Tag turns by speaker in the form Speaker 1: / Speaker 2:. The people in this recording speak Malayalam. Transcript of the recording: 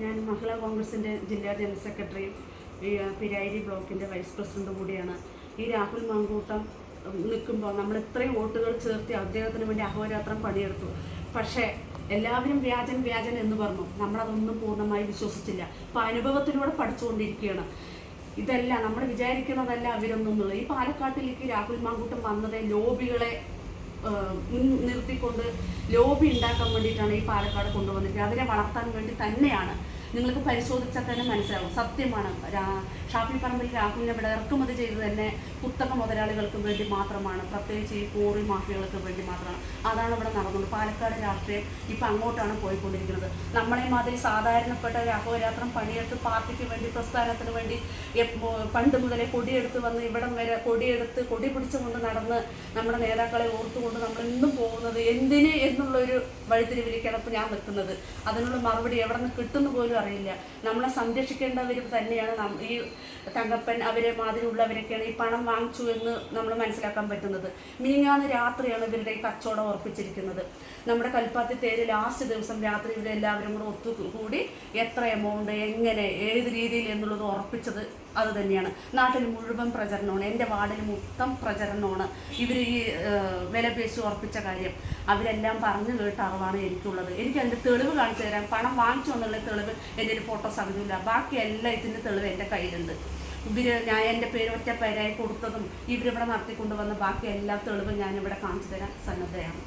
Speaker 1: ഞാൻ മഹിളാ കോൺഗ്രസിന്റെ ജില്ലാ ജനറൽ സെക്രട്ടറി പിരായിരി ബ്ലോക്കിന്റെ വൈസ് പ്രസിഡന്റ് കൂടിയാണ്. ഈ രാഹുൽ മാങ്കൂട്ടം നിൽക്കുമ്പോൾ നമ്മൾ ഇത്രയും വോട്ടുകൾ ചേർത്തി അദ്ദേഹത്തിന് വേണ്ടി അഹോരാത്രം പണിയെടുത്തു. പക്ഷേ എല്ലാവരും വ്യാജൻ വ്യാജൻ എന്ന് പറഞ്ഞു. നമ്മളതൊന്നും പൂർണമായി വിശ്വസിച്ചില്ല. അപ്പോൾ അനുഭവത്തിലൂടെ പഠിച്ചുകൊണ്ടിരിക്കുകയാണ്. ഇതല്ല നമ്മൾ വിചാരിക്കുന്നതല്ല അവരൊന്നും ഈ പാലക്കാട്ടിലേക്ക് രാഹുൽ മാങ്കൂട്ടം വന്നത് ലോബികളെ മുൻ നിർത്തിക്കൊണ്ട് ലോബി ഉണ്ടാക്കാൻ വേണ്ടിയിട്ടാണ് ഈ പാലക്കാട് കൊണ്ടുവന്നിരിക്കുന്നത്. അതിനെ വളർത്താൻ വേണ്ടി തന്നെയാണ് നിങ്ങൾക്ക് പരിശോധിച്ചാൽ തന്നെ മനസ്സിലാവും. സത്യമാണ്. ഷാഫി പറമ്പിൽ രാഹുലിനെ ഇവിടെ ഇറക്കുമതി ചെയ്ത് തന്നെ കുത്തക മുതലാളികൾക്ക് വേണ്ടി മാത്രമാണ്. പ്രത്യേകിച്ച് ഈ കോറി മാഫിയകൾക്ക് വേണ്ടി മാത്രമാണ്. അതാണ് ഇവിടെ നടന്നത്. പാലക്കാട് രാഷ്ട്രീയം ഇപ്പം അങ്ങോട്ടാണ് പോയിക്കൊണ്ടിരിക്കുന്നത്. നമ്മളെ മാതിരി സാധാരണപ്പെട്ട അഹോരാത്രം പണിയെടുത്ത് പാർട്ടിക്ക് വേണ്ടി പ്രസ്ഥാനത്തിന് വേണ്ടി പണ്ട് മുതലേ കൊടിയെടുത്ത് വന്ന് ഇവിടം വരെ കൊടിയെടുത്ത് കൊടി പിടിച്ചുകൊണ്ട് നടന്ന് നമ്മുടെ നേതാക്കളെ ഓർത്തുകൊണ്ട് നമ്മൾ ഇന്നും പോകുന്നത് എന്തിന് എന്നുള്ളൊരു വഴിത്തിരിവിലേക്കാണ് ഇപ്പോൾ ഞാൻ നിൽക്കുന്നത്. അതിനുള്ള മറുപടി എവിടെ നിന്ന് കിട്ടുന്നു പോലും അറിയില്ല. നമ്മളെ സംരക്ഷിക്കേണ്ടവർ തന്നെയാണ് ഈ തങ്കപ്പൻ അവരെ മാതിരിയുള്ളവരൊക്കെയാണ് ഈ പണം വാങ്ങിച്ചു എന്ന് നമ്മൾ മനസ്സിലാക്കാൻ പറ്റുന്നത്. മിനിങ്ങാന്ന് രാത്രിയാണ് ഇവരുടെ ഈ കച്ചവടം ഉറപ്പിച്ചിരിക്കുന്നത്. നമ്മുടെ കൽപ്പാത്തി തേര് ലാസ്റ്റ് ദിവസം രാത്രി ഇവരെ എല്ലാവരും കൂടെ ഒത്തുകൂടി എത്ര എമൗണ്ട് എങ്ങനെ ഏത് രീതിയിൽ എന്നുള്ളത് ഉറപ്പിച്ചത് അത് തന്നെയാണ് നാട്ടിൽ മുഴുവൻ പ്രചരണമാണ്. എന്റെ വാർഡിൽ മൊത്തം പ്രചരണമാണ്. ഇവർ ഈ വില ഉറപ്പിച്ച കാര്യം. അവരെല്ലാം പറഞ്ഞു കേട്ട അറിവാണ് എനിക്കുള്ളത്. എനിക്ക് അതിന്റെ തെളിവ് കാണിച്ചു തരാൻ പണം വാങ്ങിച്ചു എന്നുള്ള തെളിവ് എന്റെ ഒരു ഫോട്ടോ സഹിതമില്ല ബാക്കി ഇതിന്റെ തെളിവ് എന്റെ കയ്യിലുണ്ട്. ഇവർ ഞാൻ എന്റെ പേര് ഒറ്റ പേരായി കൊടുത്തതും ഇവരിവിടെ നടത്തിക്കൊണ്ടുവന്ന ബാക്കി എല്ലാ തെളിവും ഞാനിവിടെ കാണിച്ചു തരാൻ സന്നദ്ധയാണ്.